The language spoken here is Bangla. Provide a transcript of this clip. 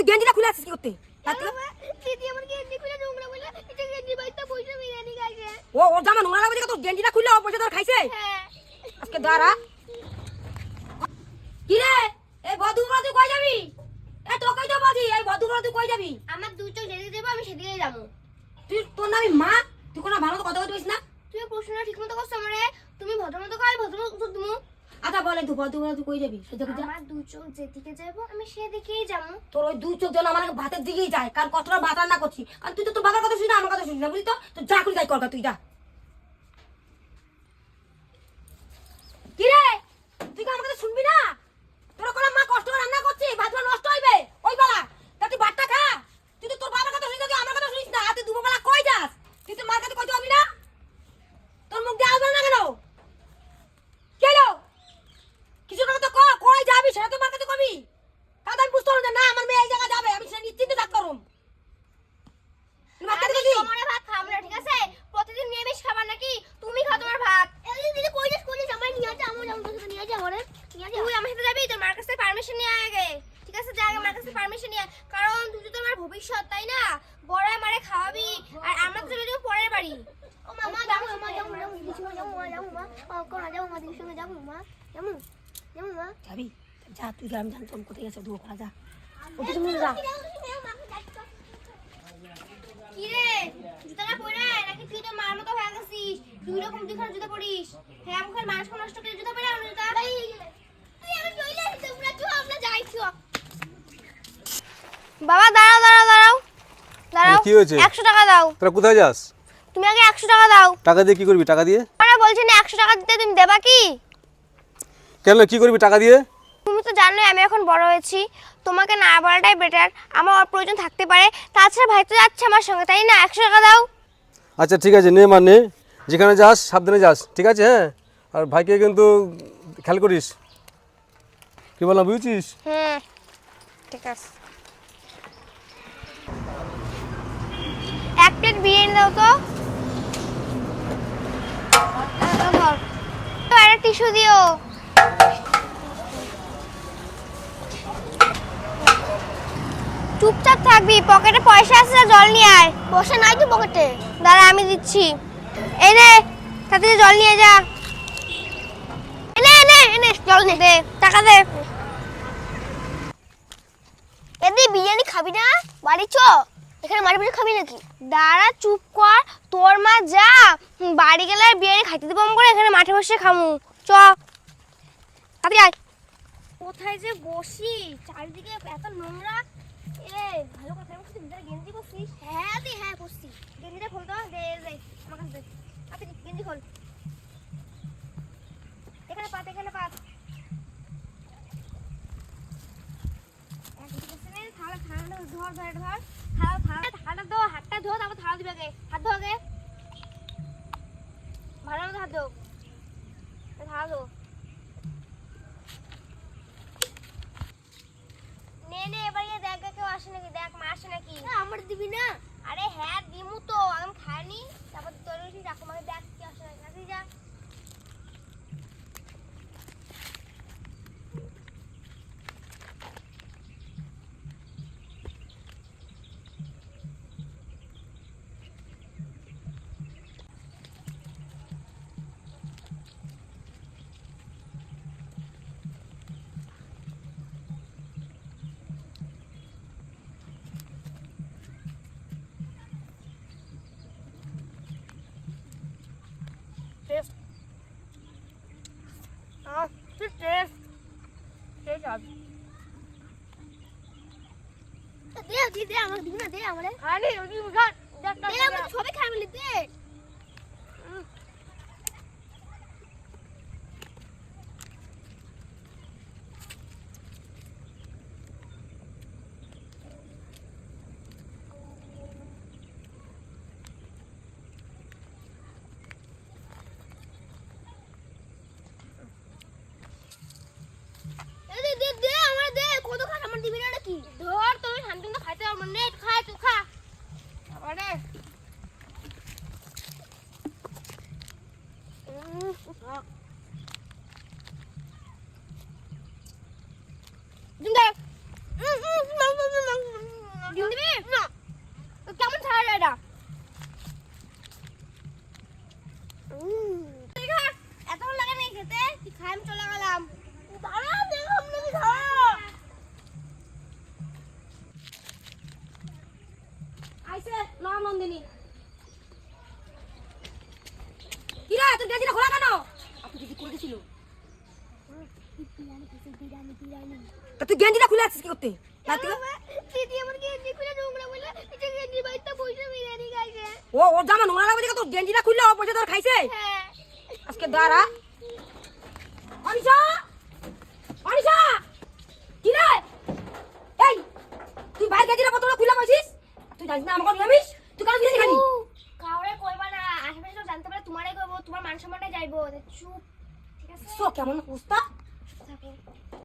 তুই গেঞ্জিটা খুলে আসছিস কি করতে? বিরিয়ানি খাইছে। ও ওর জামা নোংরা লাগবে তোর গেঞ্জিটা খুলে পয়সা তোর খাইছে? হ্যাঁ। আজকে দাঁড়া। কি রে? এই তুই কই যাবি? এ তোকেই তো বলছি এই বধুগুলো তুই কই যাবি? আমার দু চোখ যেদিকে দেবো আমি সেদিকেই যাব। তুই তোর নামি মা? তুই কোনো ভালো কথা বলতে পারিস না? তুমি প্রশ্নটা ঠিক মতো করছ আমারে? তুমি ভদ্রমতো খাই ভদ্রমতো উত্তর দিমু আচ্ছা বলে তুই কই যাবি? আমার দু চোখ যেদিকে যাব আমি সেদিকেই যাব। তোর ওই চোখ যেন আমার ভাতের দিকেই যায় কারণ কতটা রান্না করছি। আর তুই তো তোর বাবার কথা শুনি না আমার কথা শুনি না বুঝলি তো? তো যা করে যাই তুই যা। কি রে তুই কি আমার কথা শুনবি না? তোর কোনো মা কষ্ট করে রান্না করছি ভাত নষ্ট হইবে ওই বেলা তা তুই ভাতটা খা তুই তো তোর বাবার কথা শুনিস না তুই আমার কথা শুনিস না আর তুই দুপুরবেলা কই যাস তুই তো মার কাছে কইতে পারবি না তোর মুখ দিয়ে আসবে না কেন কেন কিছু না তো ক কই যাবি সেটা তো মার কাছে কবি তাহলে আমি বুঝতে পারলাম যে না আমার মেয়ে এই জায়গায় যাবে আমি সেটা নিশ্চিন্তে থাকতে পারুম তুই ভাত খেতে আমি গেছিস? তোমার ভাত খাব না ঠিক আছে প্রতিদিন নিরামিষ খাবার নাকি তুমি খাও তোমার ভাত এই দিদি কই যাস কই যাস আমার নিয়ে যা আমার আমার কাছে নিয়ে যা আমারে নিয়ে যা তুই আমার সাথে যাবি তোর মার কাছে পারমিশন নিয়ে আয় আগে ঠিক আছে যা আগে মার কাছে পারমিশন নিয়ে আয়। কারণ তুই তো তোমার ভবিষ্যৎ তাই না বড় মারে খাওয়াবি আর আমরা তো চলে যাব পরের বাড়ি ও মামা যাব মামা যাব যাব দিদির সঙ্গে যাব মা যাব মা ও কোন যাব মা দিদির সঙ্গে যাব মা যাব যাব মা যাবি? যা তুই যা, আমি কোথায় গেছে? দুপুরবেলা যা। ওকে তুমি যা। কি জুতাটা পরে নাকি তুই তো মার মতো হয়ে গেছিস দুই রকম দুই জুতা পরিস। হ্যাঁ মুখের মানুষ নষ্ট করে জুতা পরে আনো জুতা তুই আমি চলে তোমরা তো আমরা যাইছো বাবা দাঁড়াও দাঁড়াও দাঁড়াও। দাঁড়াও কি হয়েছে? একশো টাকা দাও। তোরা কোথায় যাস? তুমি আগে একশো টাকা দাও। টাকা দিয়ে কি করবি? টাকা দিয়ে? আমরা বলছি না একশো টাকা দিতে তুমি দেবা কি? কেন? কি করবি টাকা দিয়ে? তুমি তো জানোই আমি এখন বড় হয়েছি। তোমাকে না বলাটাই বেটার আমার প্রয়োজন থাকতে পারে। তাছাড়া ভাই তো যাচ্ছে আমার সঙ্গে তাই না? একশো টাকা দাও। আচ্ছা ঠিক আছে নে মা নে। যেখানে যাস সাবধানে যাস ঠিক আছে হ্যাঁ? আর ভাইকে কিন্তু খেয়াল করিস। কি বললাম বুঝছিস? হুম ঠিক আছে। এক প্লেট বিরিয়ানি দাও তো। ধর একটা টিস্যু দিও। চুপচাপ থাকবি, পকেটে পয়সা আছে জল নিয়ে আয়। পয়সা নাই তো পকেটে। দাঁড়া, আমি দিচ্ছি। এই নে তাড়াতাড়ি জল নিয়ে যা। এনে এনে এনে জল নে। দে, টাকা দে। এদি বিরিয়ানি খাবি না? বাড়ি চ। এখানে মাঠে বসে খাবি নাকি? দাঁড়া, চুপ কর। তোর মা যা। বাড়ি গেলে আর বিরিয়ানি খাইতে দেবো করে এখানে মাঠে বসে খামু। চ। আয়। কোথায় যে বসি? চারিদিকে এত নোংরা। এ, ভালো কথা হ্যাঁ হ্যাঁ খোল তো, দে আমার কাছে খোল। এখানে এখানে পাত। ধর ধর ধর। ধো হাতটা ধো তারপর থালা দিবে আগে হাত ধো আগে। ভালো মতো হাত ধো। থালা ধো। নে নে এবার গিয়ে দেখ কেউ আসে নাকি? দেখ মা আসে নাকি? আমার দিবি না। আরে হ্যাঁ দিমু তো। আমি খাইনি। তারপর তোর রাখো আমাকে দেখ কি আসে নাকি নাকি যা টেস্ট আহ কি টেস্ট টেস্ট আছে দে আমার দিবি না দে আমারে। আরে ওই ঘাট সবাই খাই মিলি দে। 근데 윤디비 이렇게 한번 잘해라 이거 এত লাগানি খেতে কি খাইম চলে গেলাম দাঁড়া দেখো উঠেছিল তা তুই গেঞ্জিটা খুলে আসছিস কি করতে? ও ওর জামা নোংরা লাগবে তোর গেঞ্জিটা খুললে ও পয়সা তোর খাইছে? আজকে দাঁড়া। অনিশা! অনিশা! কি রে? এই তুই ভাই গেঞ্জিটা কতটা খুলে বসিস? তুই জানিস না আমাকে কেমন অবস্থা